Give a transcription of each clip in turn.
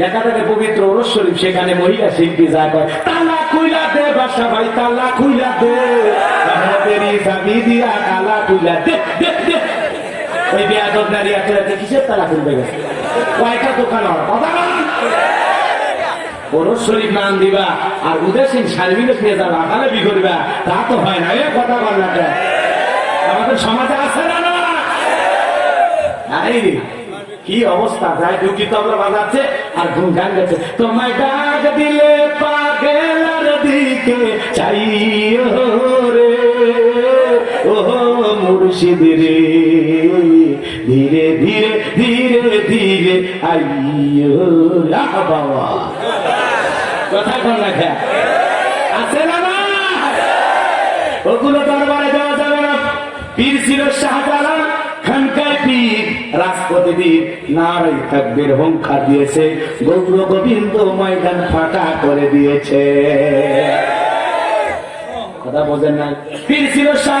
লেখা থাকে পবিত্র ওরস শরীফ, সেখানে মহিলা শিল্পী যা কয়, তালা খুইলা দে বাসা ভাই, তালা খুইলা দে। চাবি দিয়া তালা দে ওই নারী কিসের তালা খুলবে গেছে কয়টা দোকান হয়? কথা। ওরস শরীফ নাম দিবা আর উদয়সিং সার্ভিস নিয়ে যাবা আকালে বি তা তো হয় না, এ কথা বল না কে? আমাদের সমাজে আছে না না কি অবস্থা? যাই ঢুকি তবলা বাজাচ্ছে, আর ঘুম গান গেছে। তোমায় ডাক দিলে পাগেলার দিকে চাইও রে। ও মুর্শিদ রে ধীরে ধীরে ধীরে ধীরে আইও লা বাবা। কথা কন না আছে না? ওগুলো দরবারে যাওয়া যাবে না। পীর ছিল শাহজালাল। পীর রাজপতি পীর নারাই দিয়েছে। গৌর গোবিন্দ ময়দান ফাঁকা করে দিয়েছে। কথা বোঝেন না পীর ছিল শাহ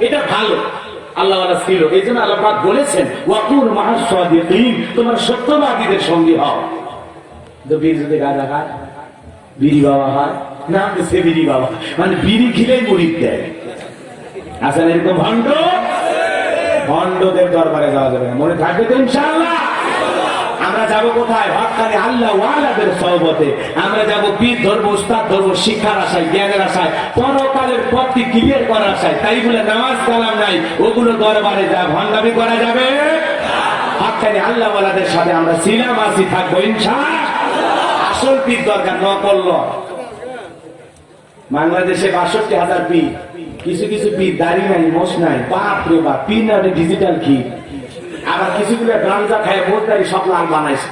এটা ভালো। আল্লাহ ছিল এই জন্য আল্লাহ বলেছেন ওয়াকুর তোমার সত্যবাদীদের সঙ্গে হও। মানে দেয়। ভণ্ড? ভণ্ডদের দরবারে যাওয়া যাবে না। মনে থাকবে তো ইনশাআল্লাহ। আমরা যাব কোথায়? হকানি আল্লাহ ওয়ালাদের সহবতে আমরা যাব পীর ধর্ম, উস্তাদ ধর্ম, শিক্ষার আশায়, জ্ঞানের আশায়, পরকালের পথটি ক্লিয়ার করার আশায়। তাই বলে নামাজ কালাম নাই, ওগুলো দরবারে যা ভণ্ডামি করা যাবে। হকানি আল্লাহ ওয়ালাদের সাথে আমরা আসি থাকব ইনশা আসল পীর দরকার ন করল বাংলাদেশে বাষট্টি হাজার পি কিছু কিছু পি দাড়ি নাই, মোষ নাই। বাপ রে বাপ পি না ডিজিটাল কি আবার কিছু গুলো গাঞ্জা খায় বোধ সব লাল বানাইছে।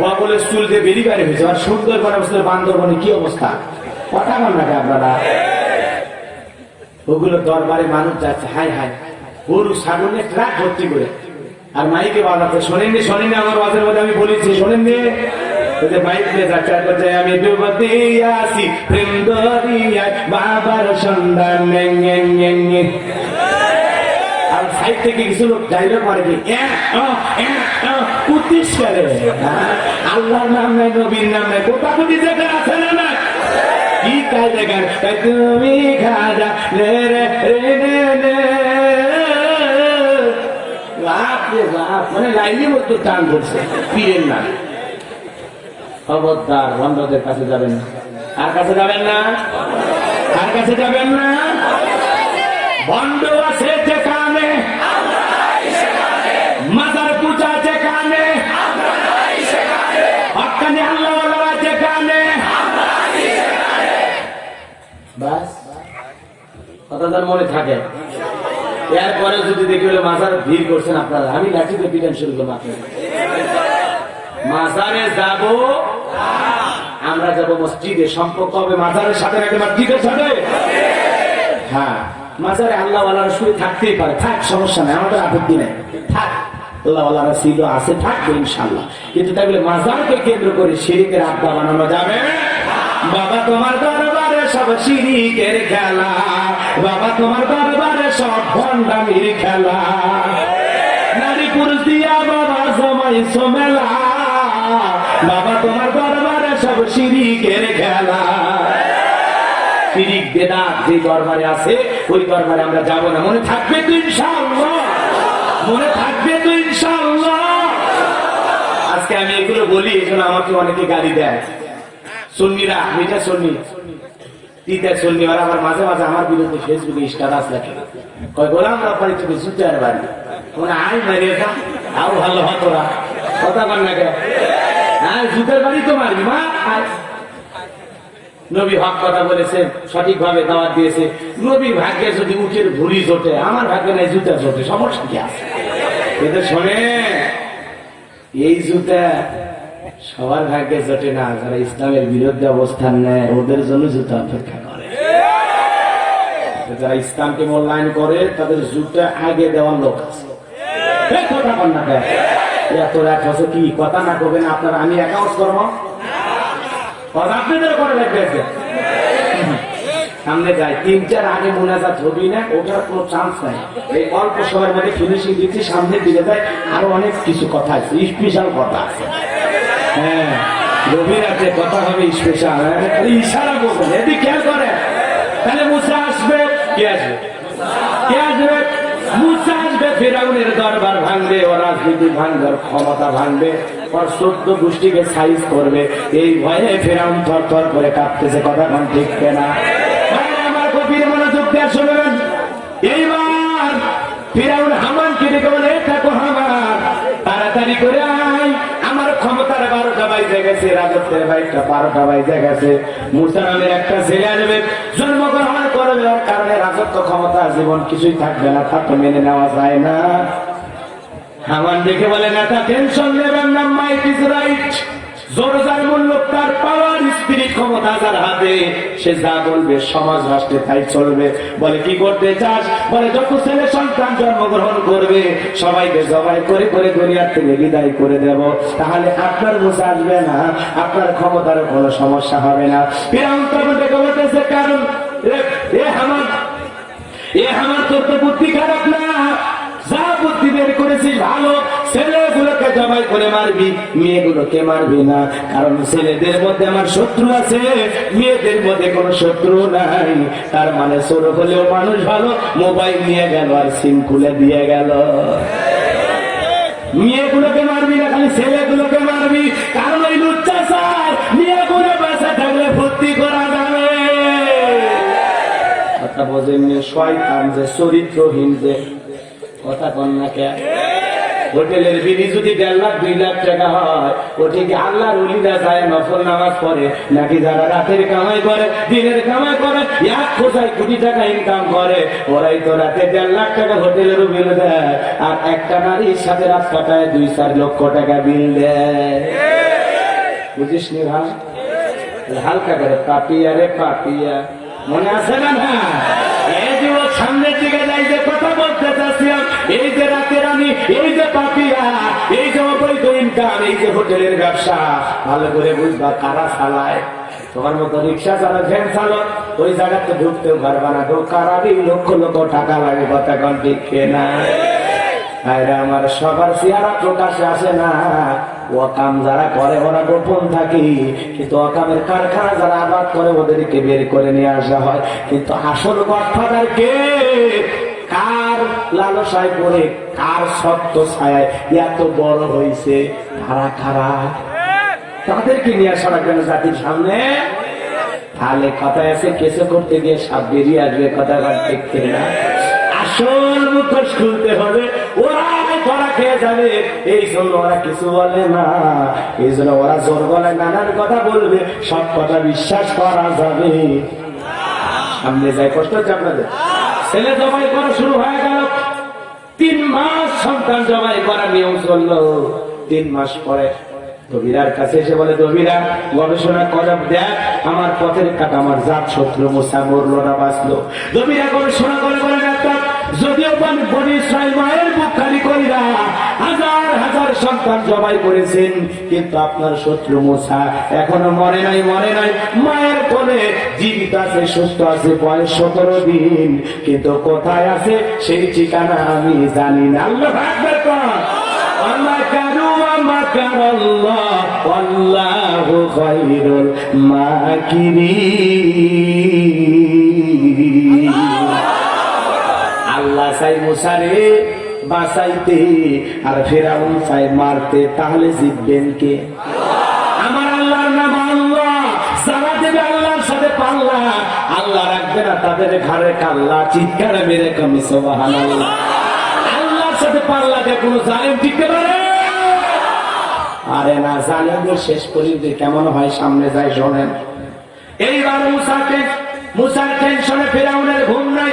বগলের চুল দিয়ে বেরিয়ে বেড়ে হয়েছে। আর সুন্দর করে বসলে বান্দরবনে কি অবস্থা? কথা বল না আপনারা? ওগুলো দরবারে মানুষ যাচ্ছে হাই হাই গরু ছাগল ট্রাক ভর্তি করে। আর মাইকে বাজাতে শোনেননি শোনেননি আমার বাজার মধ্যে আমি বলেছি শোনেননি আমি বাবার সন্ধান সাইড থেকে কিছু লোক ডাইলগ মারে কি কুতিস করে। আল্লাহর নাম নাই নবীর নাম নাই কোথা কোটি জায়গা আছে না না কি কাজে তাই তুমি খাজা রে রে রে রে রে বাপ রে বাপ মানে লাইনের মধ্যে টান করছে পীরের নাম। খবরদার, বন্ধদের কাছে যাবেন না। আর কাছে যাবেন না? আর কাছে যাবেন না? বন্ধ আছে যেখানে ভিড় করছেন আপনারা, আমি লাঠিতে পিটান শুরু করলাম আপনাদের। আমরা যাব মসজিদে, সম্পর্ক হবে মাজারের সাথে নাকি মসজিদের সাথে? হ্যাঁ। মাজারে আল্লাহ শুয়ে থাকতেই পারে। থাক, সমস্যা নেই, আমাদের আপত্তি নেই। থাক আছে ইনশাল্লাহ কিন্তু তাই বলে কেন্দ্র করে আড্ডা বানানো যাবে বাবা তোমার দরবারে সব শিরিকের খেলা। বাবা তোমার দরবারে সব ভণ্ডামির খেলা। নারী পুরুষ দিয়া বাবা সমেলা। বাবা তোমার দরবারে সব শিরিকের খেলা। শিরিক বেদাত যে দরবারে আছে, ওই দরবারে আমরা যাব না। মনে থাকবে তো ইনশাআল্লাহ? মনে থাকবে তো ইনশাআল্লাহ? আজকে আমি এগুলো বলি, এই আমাকে অনেকে গালি দেয়। আর কথা কর না কে হ্যাঁ জুতের বাড়ি তো মারবি মা। নবী হক কথা বলেছেন সঠিক ভাবে দাওয়াত দিয়েছে। নবী ভাগ্যে যদি উঠের ভুড়ি জোটে, আমার ভাগ্যে নাই জুতা জোটে, সমস্যা কি আছে? কিন্তু শোনে এই জুতা সবার ভাগ্যে জোটে না, যারা ইসলামের বিরুদ্ধে অবস্থান নেয়, ওদের জন্য জুতা অপেক্ষা করে। যারা ইসলামকে মূল্যায়ন করে, তাদের জুতা আগে দেওয়ার লোক আছে। কথা কন? এত কি? কথা না করবেন আপনার, আমি অ্যাকাউন্ট করব আপনাদের করে লাগবে সামনে যাই, তিন, চার, আগে মোনাজাত হবি না, ওটার কোনো চান্স নাই। এই অল্প সময়ের মধ্যে ফিনিশিং দিচ্ছি, সামনে দিকে যায় আরও অনেক কিছু কথা আছে স্পেশাল কথা আছে। হ্যাঁ গভীর রাতে কথা হবে স্পেশাল খালি ইশারা করবেন, এদিকে খেয়াল করে তাহলে মুসা আসবে, কে আসবে? ফেরাউনের দরবার ভাঙবে ও রাজনীতি ভাঙবে ক্ষমতা ভাঙবে, ওর সত্য গোষ্ঠীকে সাইজ করবে। এই ভয়ে ফেরাউন থর থর করে কাঁপতেছে, কথা কোন ঠিক না গেছে, রাজত্বের বাইকটা বারোটা বাইজে গেছে। মুসা নামের একটা ছেলে আসবে জন্মগ্রহণ করবে ওর কারণে রাজত্ব ক্ষমতা জীবন কিছুই থাকবে না, তা তো মেনে নেওয়া যায় না। আমার দেখে বলে নেতা টেনশন নেবেন না মাইট ইজ রাইট জোর যার মূল্য তার পাওয়ার ক্ষমতা হাতে, সে যা বলবে সমাজ রাষ্ট্রে তাই চলবে। বলে, কি করতে চাস? বলে ছেলে সন্তান জন্মগ্রহণ করবে, সবাইকে জবাই করে করে দুনিয়ার থেকে বিদায় করে দেব। তাহলে আপনার বুঝে আসবে না, আপনার ক্ষমতার কোনো সমস্যা হবে না। কারণ, এ- এ আমার তোর তো বুদ্ধি খারাপ না। বের করেছিস ভালো ছেলেগুলোকে জবাই করে মারবি, মেয়েগুলোকে মারবি না। কারণ ছেলেদের মধ্যে আমার শত্রু আছে, মেয়েদের মধ্যে কোনো শত্রু নাই। তার মানে ছোট হলেও মানুষ ভালো, মোবাইল নিয়ে গেল আর সিম খুলে দিয়ে গেল। মেয়েগুলোকে মারবি না, খালি ছেলেগুলোকে মারবি। কারণ ওই লুচ্চাচার মেয়েগুলো বাসা থাকলে ভর্তি করা যাবে। চরিত্রহীন যে কথা কন্যাকে হোটেলের বিধি যদি দেড় লাখ, দুই লাখ টাকা হয় ওটি কি আল্লাহর উলিরা যায়, নফল নামাজ পড়ে, নাকি যারা রাতের কামাই করে, দিনের কামাই করে, এক কোথায় কোটি টাকা ইনকাম করে, ওরাই তো রাতে দেড় লাখ টাকা হোটেলের বিল দেয়, আর একটা নারীর সাথে রাত কাটায় দুই, চার লক্ষ টাকা বিল দেয়। বুঝিস নি ভাই? হালকা করে, পাপিয়া রে পাপিয়া। মনে আছে না না চাচ্ছিলাম এই যে রাতের আমি এই যে পাপিয়া, এই যে অবৈধ ইনকাম এই যে হোটেলের ব্যবসা, ভালো করে বুঝবা কারা চালায়। তোমার মতো রিক্সা ভ্যান চালক, ওই জায়গাতে পারবা না। কারারই লক্ষ লক্ষ টাকা লাগে ঠিক না। আমার সবার চেহারা প্রকাশে আসে না। ওয়াকাম যারা করে, ওরা গোপন থাকি। কিন্তু ওয়াকামের কারখানা যারা আবাদ করে, ওদেরকে বের করে নিয়ে আসা হয়। কিন্তু আসল গডফাদার কে? লালসায় পড়ে, কার সত্য ছায় এত বড় হয়েছে কারা কারা? তাদেরকে নিয়ে রাখবেন জাতির সামনে। তাহলে কথায় আছে কেসে করতে গিয়ে সাপ বেরিয়ে আসবে, কথা দেখতে না। আসল মুখোশ খুলতে হবে, ওরা খেয়ে যাবে। এই জন্য ওরা কিছু বলে না, এই জন্য ওরা জোর নানান কথা বলবে, সব কথা বিশ্বাস করা যাবে। সামনে যাই কষ্ট হচ্ছে আপনাদের। ছেলে জবাই করা শুরু হয়ে গেল। তিন মাস সন্তান জবাই করা নিয়ম চলল। তিন মাস পরে দবিরার কাছে এসে বলে দবিরা গবেষণা করা, দেখ, আমার পথের কাটা, আমার জাত শত্রু মোসা মরলো না, বাঁচলো। দবিরা গবেষণা করে বলে, ডাক্তার, যদিও আমি বনি মায়ের সন্তান জবাই করেছেন, কিন্তু আপনার শত্রু মোসা এখনও মরে নাই মরে নাই। মায়ের কোলে জীবিত আছে, সুস্থ আছে, বয়স সতেরো দিন। কিন্তু কোথায় আছে সেই ঠিকানা আমি জানি না। আল্লাহ সাই মুসারে বাঁচাইতে আর ফেরাউন চাই মারতে, তাহলে জিতবেন কে? আমার আল্লাহর নাম আল্লাহ। দেবে আল্লাহর সাথে পাল্লা, আল্লাহ রাখবে না তাদের ঘরে কাল্লা, চিৎকার মেরে কমি আল্লাহর সাথে পাল্লা কোনো জালেম টিকতে পারে? আরে না শেষ পর্যন্ত কেমন হয় সামনে যায় শোনেন। এইবার মুসাকে মুসার টেনশনে ফেরাউনের ঘুম নাই।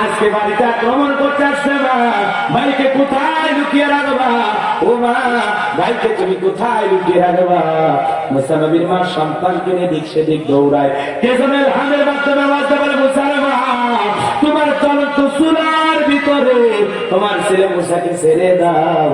আজকে বাড়িতে আক্রমণ করতে আসছে মা। ভাইকে কোথায় লুকিয়ে রাখবা? ও মা ভাইকে তুমি কোথায় লুকিয়ে রাখবা? মুসানবীর মা সন্তানকে নিয়ে দিক সেদিক দৌড়ায়। কেজনের হামের বাচ্চা বাজতে পারে মুসানবা তোমার চলন্ত সুরার ভিতরে তোমার ছেলে মুসাকে ছেড়ে দাও।